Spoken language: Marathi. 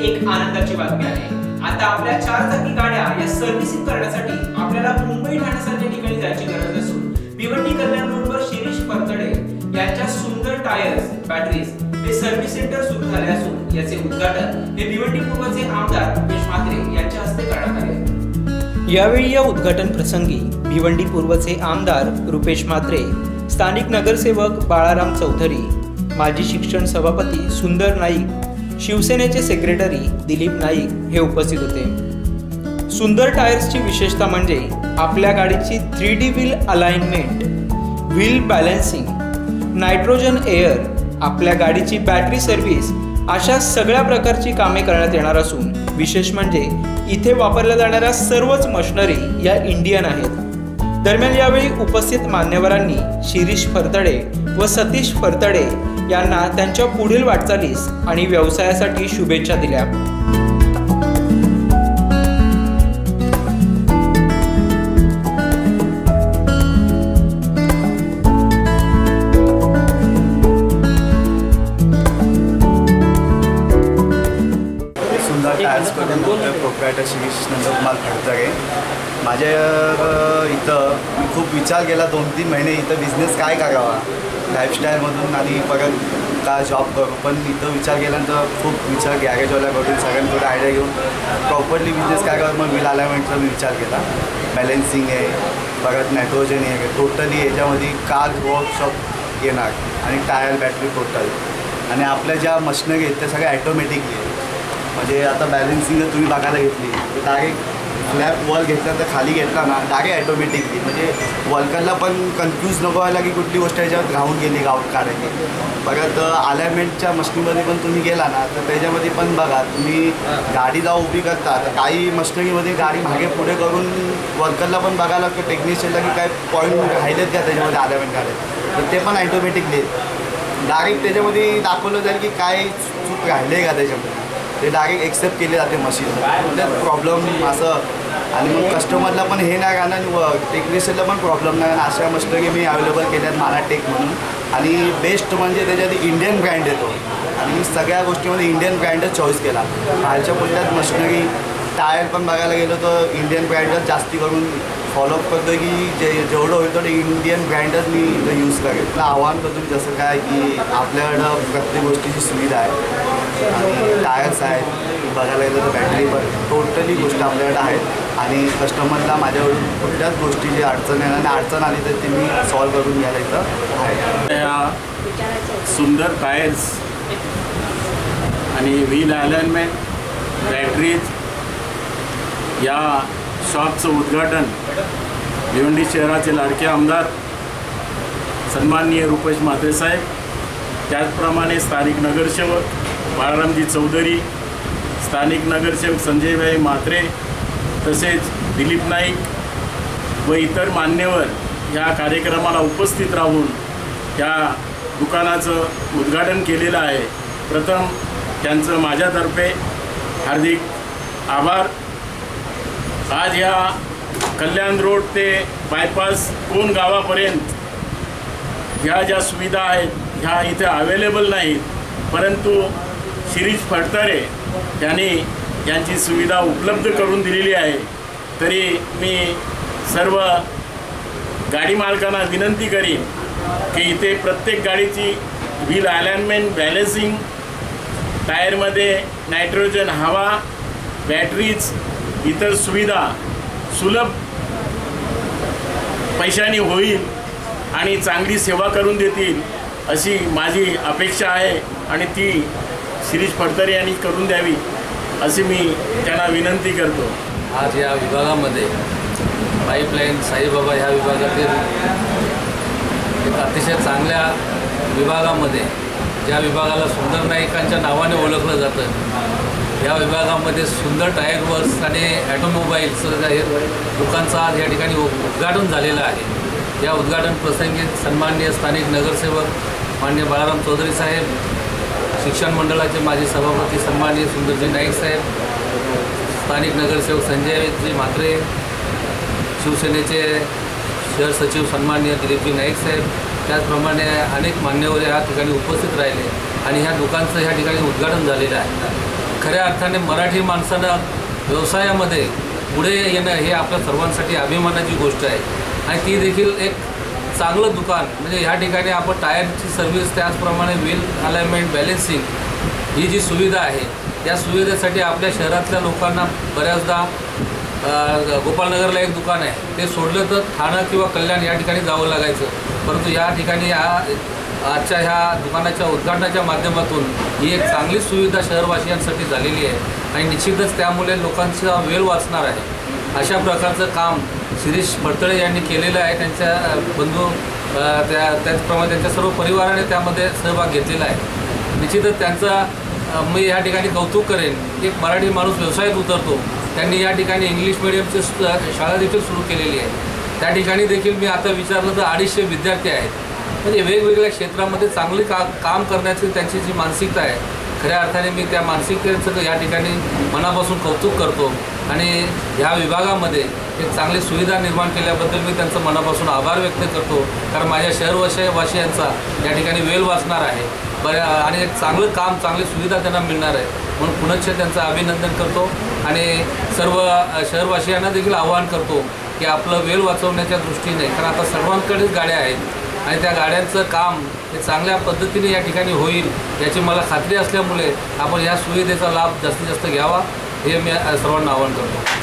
एक आनंदाची बातमी आहे. आता आपल्या चार चाकी गाड्या या सर्व्हिसिंग करण्यासाठी आपल्याला मुंबई ठाण्यासारख्या ठिकाणी जायची गरज नसून भिवंडी कल्याण रोडवर शिरीष परतडे यांच्या सुंदर टायर्स बॅटरीज हे सर्व्हिस सेंटर सुरू झाले असून याचे उद्घाटन हे भिवंडी पूर्वचे आमदार उमेश म्हात्रे यांच्या हस्ते करण्यात आले. यावेळी या उद्घाटन प्रसंगी भिवंडी पूर्वचे आमदार रुपेश म्हात्रे स्थानिक नगरसेवक बाळाराम चौधरी माजी शिक्षण सभापती सुंदर नाईक शिवसेनेचे सेक्रेटरी दिलीप नाईक हे उपस्थित होते. सुंदर टायर्सची विशेषता म्हणजे आपल्या गाडीची three D wheel alignment wheel balancing nitrogen air आपल्या गाडीची बॅटरी सर्व्हिस अशा सगळ्या प्रकारची कामे करण्यात येणार असून विशेष म्हणजे इथे वापरल्या जाणाऱ्या सर्वच मशनरी या इंडियन आहेत. दरम्यान यावेळी उपस्थित मान्यवरांनी शिरीष फरतडे व सतीश फरतडे यांना त्यांच्या पुढील वाटचालीस आणि व्यवसायासाठी शुभेच्छा दिल्या. सुंदर प्रोप्रायटर शिरीष नंदकुमार खडतरे माझ्या इथं मी खूप विचार केला दोन तीन महिने इथं बिझनेस काय करावा? लाईफस्टाईलमधून आणि परत का जॉब करू? पण इथं विचार केल्यानंतर खूप विचार गॅरेजवाल्याकडून सगळ्यांकडे आयडिया घेऊन प्रॉपरली बिझनेस काय करावा मग विला आल्यामेंटचा मी विचार केला. बॅलेन्सिंग आहे परत नायट्रोजन आहे टोटली याच्यामध्ये कार वर्कशॉप येणार आणि टायर बॅटरी टोटल आणि आपल्या ज्या मशनरी आहेत त्या सगळ्या ॲटोमॅटिकली आहेत. म्हणजे आता बॅलेन्सिंग तुम्ही बघायला घेतली डायरेक्ट स्लॅब वॉल घेतला तर खाली घेतला ना डायरेक्ट ॲटोमॅटिकली म्हणजे वॉलकरला पण कन्फ्यूज नको व्हायला की कुठली गोष्ट याच्यावर राहून गेली गाऊट काढायची. परत अलायमेंटच्या मशनीमध्ये पण तुम्ही गेला ना तर त्याच्यामध्ये पण बघा तुम्ही गाडी जाऊ उभी करता तर काही मशनरीमध्ये गाडी मागे पुढे करून वर्करला पण बघायला लागतं टेक्निशियनला की काय पॉईंट राहिलेत का त्याच्यामध्ये अलायमेंट काढायचे तर ते पण ॲटोमॅटिकली डायरेक्ट त्याच्यामध्ये दाखवलं जाईल की काय चूक राहिले का त्याच्यामध्ये. ते डायरेक्ट एक्सेप्ट केले जाते मशीन कुठल्याच प्रॉब्लेम असं. आणि मग कस्टमरला पण हे नाही राहणार आणि टेक्निशियनला पण प्रॉब्लेम नाही. आणि अशा मशनरी मी अवेलेबल केल्यात मला टेक म्हणून. आणि बेस्ट म्हणजे त्याच्यात इंडियन ब्रँड येतो. आणि मी सगळ्या गोष्टीमध्ये इंडियन ब्रँडच चॉईस केला. बाहेरच्या कोणत्याच मशिनरी. टायर पण बघायला गेलो तर इंडियन ब्रँडच जास्ती करून फॉलोअप करतो की जे जेवढं होईल तेवढं इंडियन ब्रँडच मी इथं यूज करेल मला आव्हान करतो जसं काय की आपल्याकडं प्रत्येक गोष्टीची सुविधा आहे. आणि टायर्स आहेत बघायला गेलं तर बॅटरी पण टोटली गोष्ट आपल्याकडे आहेत. आणि कस्टमरला माझ्याकडून कुठल्याच गोष्टीची अडचण येणार आणि अडचण आली तर ती मी सॉल्व करून घ्यायला इथं आहे. सुंदर टायर्स आणि व्हील अलाइनमेंट बॅटरीज या शॉपचं उद्घाटन भिवंडी शहराचे लाडके आमदार सन्माननीय रुपेश म्हात्रेसाहेब त्याचप्रमाणे स्थानिक नगरसेवक बाळारामजी चौधरी स्थानिक नगरसेवक संजयभाई म्हात्रे तसेच दिलीप नाईक व इतर मान्यवर या कार्यक्रमाला उपस्थित राहून या दुकानाचं उद्घाटन केलेलं आहे. प्रथम त्यांचं माझ्यातर्फे हार्दिक आभार. आज या कल्याण रोड ते बायपास कोण गावापर्यंत ह्या ज्या सुविधा आहेत ह्या इथे अवेलेबल नाहीत परंतु शिरीष फडतरे यांनी यांची सुविधा उपलब्ध करून दिलेली आहे. तरी मी सर्व गाडी मालकांना विनंती करीन की इथे प्रत्येक गाडीची व्हील अलाइनमेंट बॅलेन्सिंग टायरमध्ये नायट्रोजन हवा बॅटरीज इतर सुविधा सुलभ पैशाने होईल आणि चांगली सेवा करून देतील अशी माझी अपेक्षा आहे आणि ती शिरीष फडतरे यांनी करून द्यावी अशी मी त्यांना विनंती करतो. आज या विभागामध्ये पाईपलाईन साईबाबा ह्या विभागातील एक अतिशय चांगल्या विभागामध्ये ज्या विभागाला सुंदर नायकांच्या नावाने ओळखलं जातं या विभागामध्ये सुंदर टायर वर्क्स आणि ॲटोमोबाईल्सचं हे दुकानचं आज या ठिकाणी उद्घाटन झालेलं आहे. या उद्घाटन प्रसंगी सन्माननीय स्थानिक नगरसेवक माननीय बाळाराम चौधरी साहेब शिक्षण मंडळाचे माजी सभापती सन्माननीय सुंदरजी नाईक साहेब स्थानिक नगरसेवक संजयजी म्हात्रे शिवसेनेचे शहर सचिव सन्माननीय दिलीपजी नाईक साहेब त्याचप्रमाणे अनेक मान्यवर या ठिकाणी उपस्थित राहिले आणि ह्या दुकानचं ह्या ठिकाणी उद्घाटन झालेलं आहे. खऱ्या अर्थाने मराठी माणसानं व्यवसायामध्ये पुढे येणं हे आपल्या सर्वांसाठी अभिमानाची गोष्ट आहे. आणि ती देखील एक चांगलं दुकान म्हणजे ह्या ठिकाणी आपण टायरची सर्व्हिस त्याचप्रमाणे व्हील अलाइनमेंट बॅलेन्सिंग ही जी सुविधा आहे या सुविधेसाठी आपल्या शहरातल्या लोकांना बऱ्याचदा गोपालनगरला एक दुकान आहे ते सोडलं तर ठाणं किंवा कल्याण या ठिकाणी जावं लागायचं. परंतु या ठिकाणी या आजच्या ह्या दुकानाच्या उद्घाटनाच्या माध्यमातून ही एक चांगली सुविधा शहरवासियांसाठी झालेली आहे. आणि निश्चितच त्यामुळे लोकांचा वेळ वाचणार आहे. अशा प्रकारचं काम शिरीष फडतळे यांनी केलेलं आहे. त्यांच्या बंधू त्या त्याचप्रमाणे त्यांच्या सर्व परिवाराने त्यामध्ये सहभाग घेतलेला आहे. निश्चितच त्यांचा मी या ठिकाणी कौतुक करेन. एक मराठी माणूस व्यवसायात उतरतो. त्यांनी या ठिकाणी इंग्लिश मिडियमची शाळा देखील सुरू केलेली आहे. त्या ठिकाणी देखील मी आता विचारलं तर अडीचशे विद्यार्थी आहेत. म्हणजे वेगवेगळ्या क्षेत्रामध्ये चांगली का काम करण्याची त्यांची जी मानसिकता आहे. खऱ्या अर्थाने मी त्या मानसिकतेचं या ठिकाणी मनापासून कौतुक करतो. आणि ह्या विभागामध्ये एक चांगली सुविधा निर्माण केल्याबद्दल मी त्यांचं मनापासून आभार व्यक्त करतो. कारण माझ्या शहरवाशीवाशियांचा या ठिकाणी वेल वाचणार आहे. बऱ्या आणि एक चांगलं काम चांगली सुविधा त्यांना मिळणार आहे. म्हणून पुनश्च त्यांचं अभिनंदन करतो. आणि सर्व शहरवासियांना देखील आवाहन करतो की आपलं वेळ वाचवण्याच्या दृष्टीने कारण आता सर्वांकडेच गाड्या आहेत. आणि त्या गाड्यांचं काम हे चांगल्या पद्धतीने या ठिकाणी होईल याची मला खात्री असल्यामुळे आपण या सुविधेचा लाभ जास्तीत जास्त घ्यावा हे मी सर्वांना आवाहन करतो.